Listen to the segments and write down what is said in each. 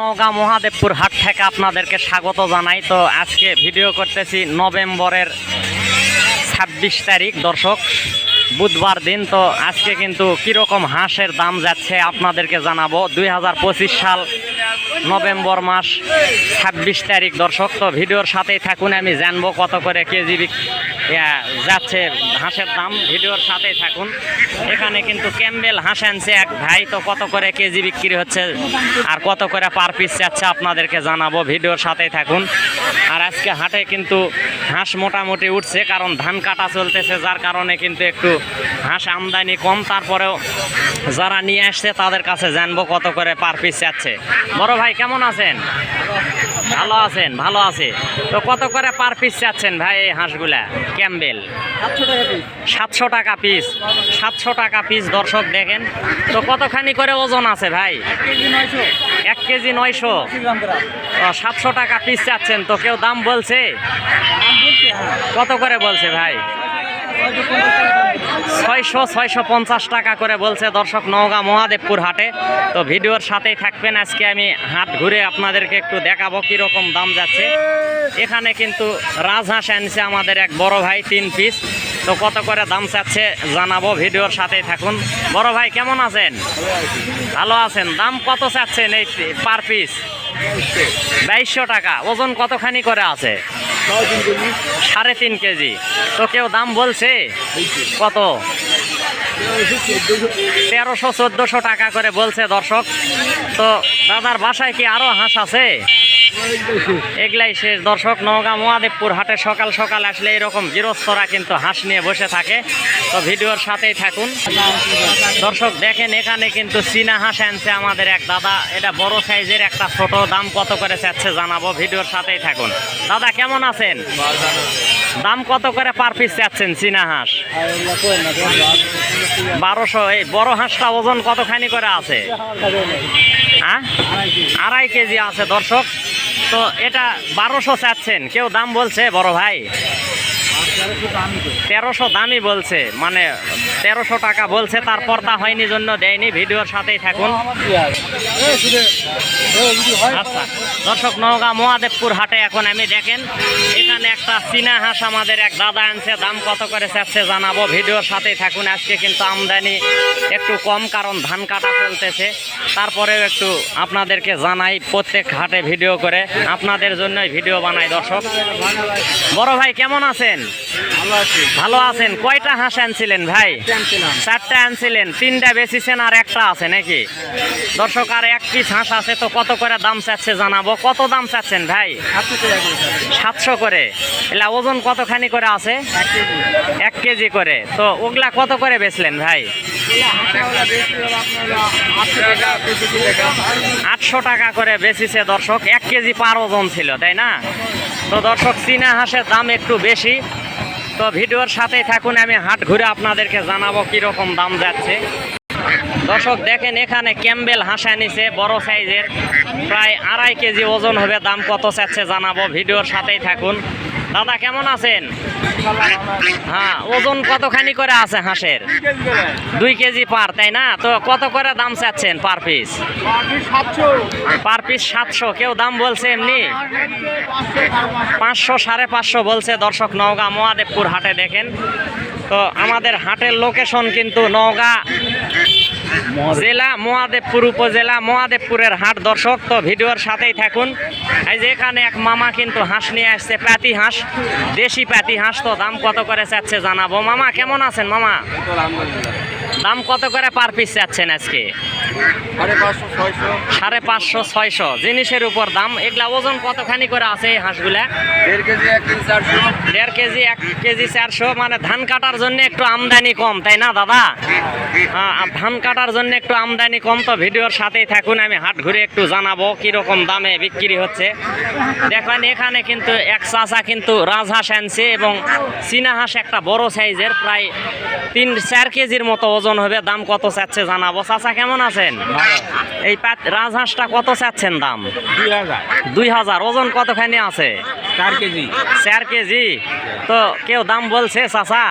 নওগাঁ মহাদেবপুর হাট থেকে আপনাদেরকে স্বাগত জানাই। তো আজকে ভিডিও করতেছি নভেম্বরের ছাব্বিশ তারিখ, দর্শক। বুধবার দিন, তো আজকে কিন্তু কীরকম হাঁসের দাম যাচ্ছে আপনাদেরকে জানাব। দুই হাজার পঁচিশ সাল নভেম্বর মাস, ছাব্বিশ তারিখ, দর্শক। তো ভিডিওর সাথেই থাকুন, আমি জানব কত করে কেজি যাচ্ছে হাঁসের দাম, ভিডিওর সাথেই থাকুন। এখানে কিন্তু ক্যাম্বেল, হাঁস আনছে এক ভাই, তো কত করে কেজি বিক্রি হচ্ছে? আর কত করে পার পিস যাচ্ছে আপনাদেরকে জানাব, ভিডিওর সাথেই থাকুন। আর আজকে হাটে কিন্তু হাঁস মোটামুটি উঠছে, কারণ ধান কাটা চলতেছে, যার কারণে কিন্তু একটু হাঁস আমদানি কম। তারপরেও যারা নিয়ে আসছে, তাদের কাছে জানব কত করে পার পিস যাচ্ছে। বড় ভাই, কেমন আছেন? ভালো আছেন, ভালো আছে। তো কত করে পার পিস চাচ্ছেন ভাই এই হাঁসগুলা? ক্যাম্বেল। সাতশো টাকা পিস সাতশো টাকা পিস দর্শক দেখেন। তো কতখানি করে ওজন আছে ভাই? এক কেজি নয়শো। সাতশো টাকা পিস চাচ্ছেন তো কেউ দাম বলছে? কত করে বলছে ভাই? ছয়শো ছয়শো পঞ্চাশ টাকা করে বলছে দর্শক নওগাঁ মহাদেবপুর হাটে। তো ভিডিওর সাথেই থাকবেন, আজকে আমি হাট ঘুরে আপনাদেরকে একটু দেখাবো কীরকম দাম যাচ্ছে। এখানে কিন্তু রাজহাঁস আনছে আমাদের এক বড় ভাই, তিন পিস। তো কত করে দাম চাচ্ছে জানাব, ভিডিওর সাথেই থাকুন। বড় ভাই, কেমন আছেন? ভালো আছেন। দাম কত চাচ্ছেন এই পার পিস বাইশশো টাকা। ওজন কতখানি করে আছে? সাড়ে তিন কেজি। তো কেউ দাম বলছে? কত? তেরোশো চোদ্দোশো টাকা করে বলছে দর্শক। তো দাদার বাসায় কি আরও হাঁস আছে? এগুলাই শেষ। দর্শক, নওগাঁ মহাদেবপুর হাটে সকাল সকাল আসলে এরকম গৃহস্থরা কিন্তু হাঁস নিয়ে বসে থাকে। তো ভিডিওর সাথেই থাকুন। দর্শক, দেখেন এখানে কিন্তু চীনা হাঁস আনছে আমাদের এক দাদা। এটা বড় সাইজের একটা ছোট, দাম কত করে চাচ্ছে জানাব। ভিডিওর সাথেই থাকুন। দাদা, কেমন আছেন? দাম কত করে পার পিস চাচ্ছেন? চীনা হাঁস। বারোশো, এই বড় হাঁসটা ওজন কতখানি করে আছে? হ্যাঁ? আড়াই কেজি আছে, দর্শক। তো এটা বারোশো চাচ্ছেন, কেউ দাম বলছে? বড় ভাই? তেরোশো দামই বলছে মানে তেরোশো টাকা বলছে, তারপর তা হয়নি জন্য দেয়নি। ভিডিওর সাথেই থাকুন। আচ্ছা দর্শক, নওগাঁ মহাদেবপুর হাটে এখন আমি দেখেন, এখানে একটা চীনা হাঁস আমাদের এক দাদা আনছে, দাম কত করে চাচ্ছে জানাব। ভিডিওর সাথেই থাকুন, আজকে কিন্তু আমদানি একটু কম, কারণ ধান কাটা চলতেছে। তারপরেও একটু আপনাদেরকে জানাই, প্রত্যেক হাটে ভিডিও করে, আপনাদের জন্যই ভিডিও বানাই, দর্শক। বড় ভাই, কেমন আছেন? ভালো আছেন? কয়টা হাঁস আনছিলেন ভাই? চারটা আনছিলেন তিনটা বেচিছেন আর একটা আছে নাকি? দর্শক আর এক পিস হাঁস আছে তো কত করে দাম চাচ্ছে জানাব। কত দাম চাচ্ছেন ভাই? সাতশো করে এলা ওজন কতখানি করে আছে? এক কেজি। করে। তো ওগুলা কত করে বেচলেন ভাই? আটশো টাকা করে বেচিছে দর্শক। এক কেজি পার ওজন ছিল তাই না? তো দর্শক চীনা হাঁসের দাম একটু বেশি। তো ভিডিওর সাথেই থাকুন, আমি হাট ঘুরে আপনাদেরকে জানাব কীরকম দাম যাচ্ছে। দর্শক, দেখেন এখানে ক্যাম্বেল হাসা নিছে, বড় সাইজের। প্রায় আড়াই কেজি ওজন হবে, দাম কত চাচ্ছে জানাব, ভিডিওর সাথেই থাকুন। দাদা, কেমন আছেন? হ্যাঁ ওজন কতখানি করে আছে হাঁসের? দুই কেজি পার, তাই না? তো কত করে দাম চাচ্ছেন পার পিস? পার পিস সাতশো, কেউ দাম বলছে এমনি? পাঁচশো সাড়ে পাঁচশো বলছে দর্শক নওগাঁ, মহাদেবপুর হাটে দেখেন। তো আমাদের হাটের লোকেশন কিন্তু নওগাঁ জেলা, মহাদেবপুর উপজেলা, মহাদেবপুরের হাট দর্শক, তো ভিডিওর সাথেই থাকুন। এই যে এখানে এক মামা কিন্তু হাঁস নিয়ে আসছে, প্যাতি হাঁস, দেশি প্যাতি হাঁস, তো দাম কত করে চাচ্ছে জানাব। মামা, কেমন আছেন মামা? দাম কত করে পার পিস চাচ্ছেন আজকে? সাড়ে পাঁচশো ছয়শো। জিনিসের উপর দাম এগুলা ওজন কতখানি করে আছে এই হাঁসগুলা? দেড় কেজি এক কেজি চারশো। মানে ধান কাটার জন্য একটু আমদানি কম তাই না দাদা? হ্যাঁ, ধান কাটার জন্য একটু আমদানি কম তো ভিডিওর সাথেই থাকুন আমি হাট ঘুরে একটু জানাব কীরকম দামে বিক্রি হচ্ছে। দেখেন এখানে কিন্তু এক চাষা কিন্তু রাজহাঁস আনছে এবং চীনা হাঁস একটা বড় সাইজের প্রায় তিন চার কেজির মতো ওজন হবে দাম কত চাচ্ছে জানাব। চাচা কেমন আছেন? এই রাজহাঁসটা কত চাচ্ছেন দাম? দুই হাজার। ওজন কতখানি আছে? চার কেজি। চার কেজি? তো কেউ দাম বলছে চাচা?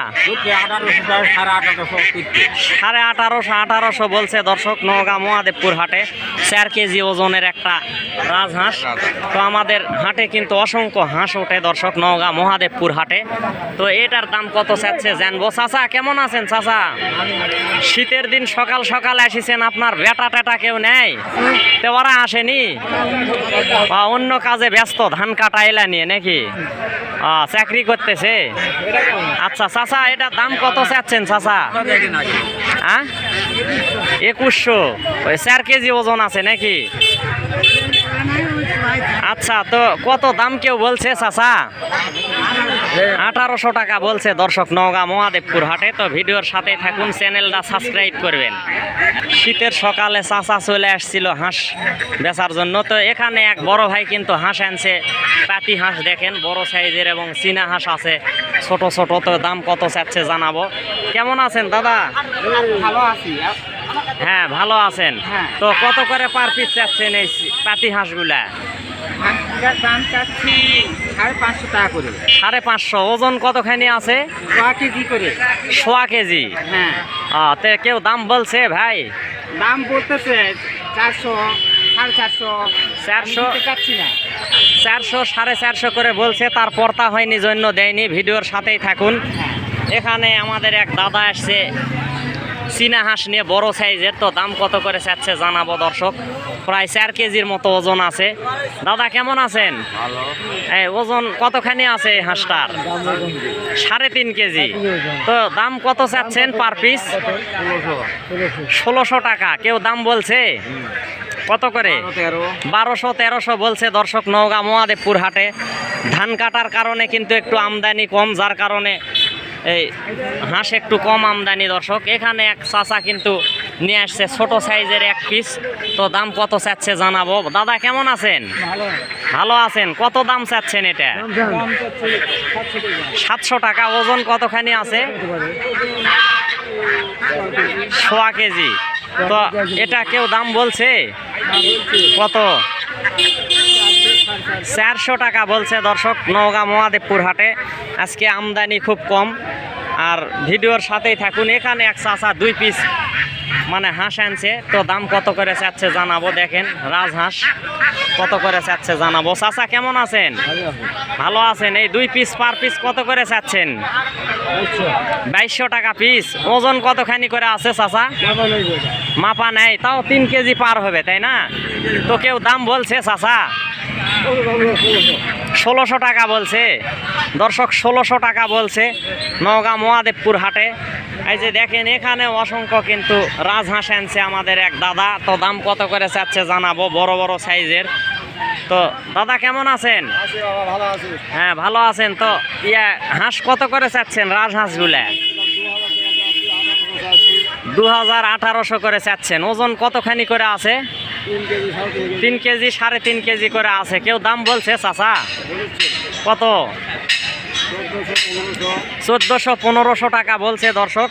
সাড়ে আঠারোশো আঠারোশো বলছে দর্শক নওগাঁ মহাদেবপুর হাটে। চার কেজি ওজনের একটা রাজহাঁস। তো আমাদের হাটে কিন্তু অসংখ্য হাঁস ওঠে দর্শক, নওগাঁ মহাদেবপুর হাটে। তো এটার দাম কত চাচ্ছে জানব। চাচা, কেমন আছেন চাচা? শীতের দিন সকাল সকাল এসেছেন আপনার বেটা টেটা কেউ নেই? তো ওরা আসেনি? বা অন্য কাজে ব্যস্ত, ধান কাটা এলা নিয়ে নাকি? চাকরি করতেছে। আচ্ছা চাচা, এটা দাম কত চাচ্ছেন, চাচা? হ্যাঁ একুশশো। ওই চার কেজি ওজন আছে নাকি? আচ্ছা তো কত দাম কেউ বলছে, চাচা? আঠারোশো টাকা বলছে দর্শক নওগাঁ মহাদেবপুর হাটে। তো ভিডিওর সাথে থাকুন চ্যানেলটা সাবস্ক্রাইব করবেন। শীতের সকালে চাচা চলে আসছিল হাঁস বেচার জন্য। তো এখানে এক বড় ভাই কিন্তু হাঁস আনছে। পাতি হাঁস দেখেন বড় সাইজের এবং চীনা হাঁস আছে। ছোট ছোট তো দাম কত চাচ্ছে জানাব। কেমন আছেন দাদা? ভালো আছি। হ্যাঁ ভালো আছেন। হ্যাঁ। তো কত করে পার পিস চাচ্ছেন এই পাতি হাঁসগুলা? দাম চাচ্ছি সাড়ে পাঁচশো টাকা করে সাড়ে পাঁচশো ওজন কতখানি আছে? কেজি করে সোয়া কেজি। হ্যাঁ তে কেউ দাম বলছে ভাই? দাম বলতেছে চারশো সাড়ে চারশো চারশো চাচ্ছি না চারশো সাড়ে চারশো করে বলছে তার পর্তা হয়নি জন্য দেয়নি ভিডিওর সাথেই থাকুন। এখানে আমাদের এক দাদা আসছে চীনা হাঁস নিয়ে বড় সাইজের তো দাম কত করে চাচ্ছে জানাব দর্শক। প্রায় চার কেজির মতো ওজন আছে। দাদা কেমন আছেন? এই ওজন কতখানি আছে এই হাঁসটার? সাড়ে তিন কেজি। তো দাম কত চাচ্ছেন পার পিস? ষোলোশো। ষোলোশো টাকা। কেউ দাম বলছে? কত করে? বারোশো তেরোশো বলছে দর্শক নওগাঁ মহাদেবপুর হাটে। ধান কাটার কারণে কিন্তু একটু আমদানি কম যার কারণে এই হাঁস একটু কম আমদানি দর্শক। এখানে এক চাচা কিন্তু নিয়ে আসছে ছোট সাইজের এক পিস তো দাম কত চাচ্ছে জানাব। দাদা কেমন আছেন? ভালো। আছেন? কত দাম চাচ্ছেন এটা? সাতশো টাকা। সাতশো টাকা ওজন কতখানি আছে? সোয়া কেজি। তো এটা কেউ দাম বলছে। কত? চারশো টাকা বলছে দর্শক নওগাঁ মহাদেবপুর হাটে। আজকে আমদানি খুব কম। আর ভিডিওর সাথেই থাকুন এখানে এক চাচা দুই পিস মানে হাঁস আনছে। তো দাম কত করে চাচ্ছে জানাব দেখেন রাজহাঁস কত করে চাচ্ছে জানাব। চাচা কেমন আছেন? ভালো আছেন? এই দুই পিস পার পিস কত করে চাচ্ছেন? বাইশশো। টাকা পিস ওজন কতখানি করে আছে চাচা? মাপা নেই তাও তিন কেজি পার হবে তাই না? তো কেউ দাম বলছে চাচা? ষোলোশো টাকা বলছে। দর্শক ষোলোশো টাকা বলছে নওগাঁ মহাদেবপুর হাটে। এই যে দেখেন এখানে অসংখ্য কিন্তু রাজহাঁস আনছে আমাদের এক দাদা। তো দাম কত করে চাচ্ছে জানাব বড় বড় সাইজের। তো দাদা কেমন আছেন? হ্যাঁ ভালো আছেন তো? ইয়া হাঁস কত করে চাচ্ছেন রাজহাঁসগুলা? দু হাজার আঠারোশো করে চাচ্ছেন। ওজন কতখানি করে আছে? তিন কেজি, সাড়ে তিন কেজি করে আছে। কেউ দাম বলছে, চাচা? কত? চোদ্দোশো পনেরোশো টাকা বলছে দর্শক।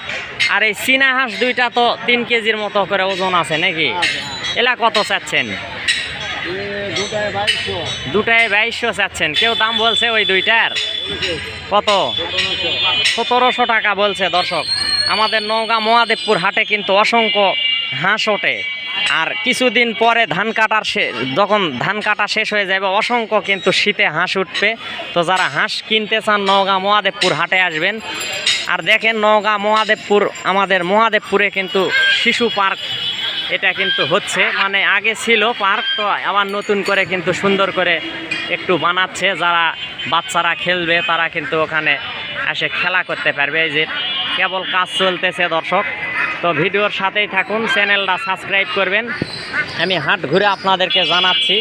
আর এই চীনা হাঁস দুইটা তো তিন কেজির মতো করে ওজন আছে নাকি? এলা কত চাচ্ছেন? দুটায় বাইশশো চাচ্ছেন। কেউ দাম বলছে ওই দুইটার? কত? সতেরোশো টাকা বলছে দর্শক। আমাদের নওগাঁ মহাদেবপুর হাটে কিন্তু অসংখ্য হাঁস ওঠে। আর কিছুদিন পরে ধান কাটার যখন ধান কাটা শেষ হয়ে যাবে, অসংখ্য কিন্তু শীতে হাঁস উঠবে। তো যারা হাঁস কিনতে চান, নওগাঁ মহাদেবপুর হাটে আসবেন। আর দেখেন নওগাঁ মহাদেবপুর, আমাদের মহাদেবপুরে কিন্তু শিশু পার্ক, এটা কিন্তু হচ্ছে। মানে আগে ছিল পার্ক, তো আবার নতুন করে কিন্তু সুন্দর করে একটু বানাচ্ছে। যারা বাচ্চারা খেলবে, তারা কিন্তু ওখানে এসে খেলা করতে পারবে। এই যে, কেবল কাজ চলতেছে দর্শক। তো ভিডিওর সাথেই থাকুন, চ্যানেলটা সাবস্ক্রাইব করবেন। আমি হাট ঘুরে আপনাদেরকে জানাচ্ছি।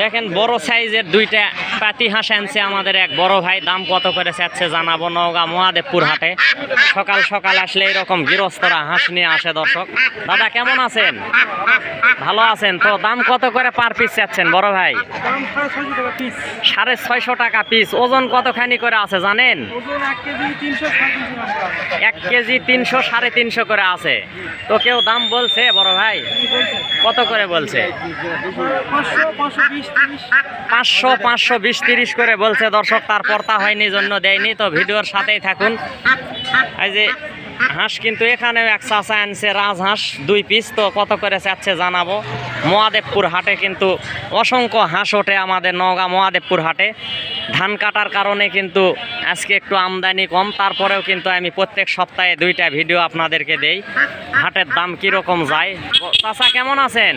দেখেন বড় সাইজের দুইটা পাতি হাঁস আনছে আমাদের এক বড় ভাই। দাম কত করে চাচ্ছে জানাব নওগাঁ মহাদেবপুর হাটে। সকাল সকাল আসলে এরকম গৃহস্থরা হাঁস নিয়ে আসে দর্শক। দাদা, কেমন আছেন? ভালো আছেন তো? দাম কত করে পার পিস চাচ্ছেন বড় ভাই? সাড়ে ছয়শো টাকা পিস ওজন কতখানি করে আছে জানেন। এক কেজি তিনশো সাড়ে তিনশো করে আছে। তো কেউ দাম বলছে বড় ভাই? কত করে বলছে? পাঁচশো পাঁচশো বিশ তিরিশ করে বলছে, দর্শক তার তা হয়নি, জন্য দেয়নি। তো ভিডিওর সাথেই থাকুন। এই যে হাঁস কিন্তু এখানেও এক চাষা আনছে রাজহাঁস দুই পিস তো কত করে চাচ্ছে জানাব। মহাদেবপুর হাটে কিন্তু অসংখ্য হাঁস ওঠে আমাদের নওগাঁ মহাদেবপুর হাটে। ধান কাটার কারণে কিন্তু আজকে একটু আমদানি কম তারপরেও কিন্তু আমি প্রত্যেক সপ্তাহে দুইটা ভিডিও আপনাদেরকে দেই হাটের দাম কীরকম যায়। চাষা কেমন আছেন?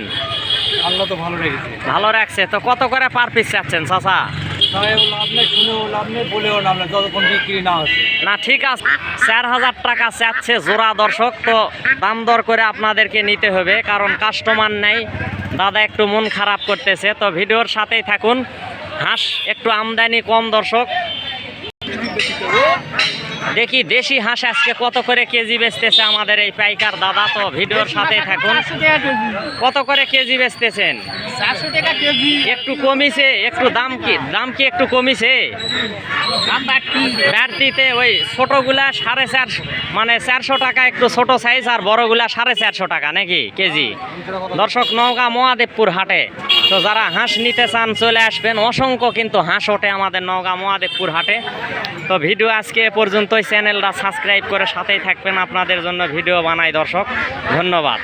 আল্লাহ তো ভালো রেখেছে। ভালো রাখছে তো কত করে পার পিস চাচ্ছেন চাচা? তাইও লাভ নেই শুনেও লাভ নেই, বলেও লাভ নেই, যতক্ষণ বিক্রি না হচ্ছে। না, ঠিক আছে। চার হাজার টাকা চাচ্ছে জোড়া দর্শক, তো দাম দর করে আপনাদেরকে নিতে হবে, কারণ কাস্টমার নেই। দাদা একটু মন খারাপ করতেছে, তো ভিডিওর সাথেই থাকুন। হাঁস একটু আমদানি কম দর্শক। দেখি দেশি হাঁস আজকে কত করে কেজি বেচতেছে আমাদের এই পাইকার দাদা তো ভিডিওর সাথে থাকুন। কত করে কেজি বেচতেছেন? একটু কমিছে একটু দাম কি দাম কি একটু কমিছে? দাম বাড়তি। ব্যাটটিতে ওই ছোটগুলা সাড়ে চারশো মানে চারশো টাকা একটু ছোট সাইজ আর বড়গুলা সাড়ে চারশো টাকা নাকি কেজি? দর্শক নওগাঁ মহাদেবপুর হাটে তো যারা হাঁস নিতে চান চলে আসবেন। অসংখ্য কিন্তু হাঁস ওঠে আমাদের নওগাঁ মহাদেবপুর হাটে। তো ভিডিও আজকে এ পর্যন্তই চ্যানেলটা সাবস্ক্রাইব করে সাথেই থাকবেন। আপনাদের জন্য ভিডিও বানাই দর্শক। ধন্যবাদ।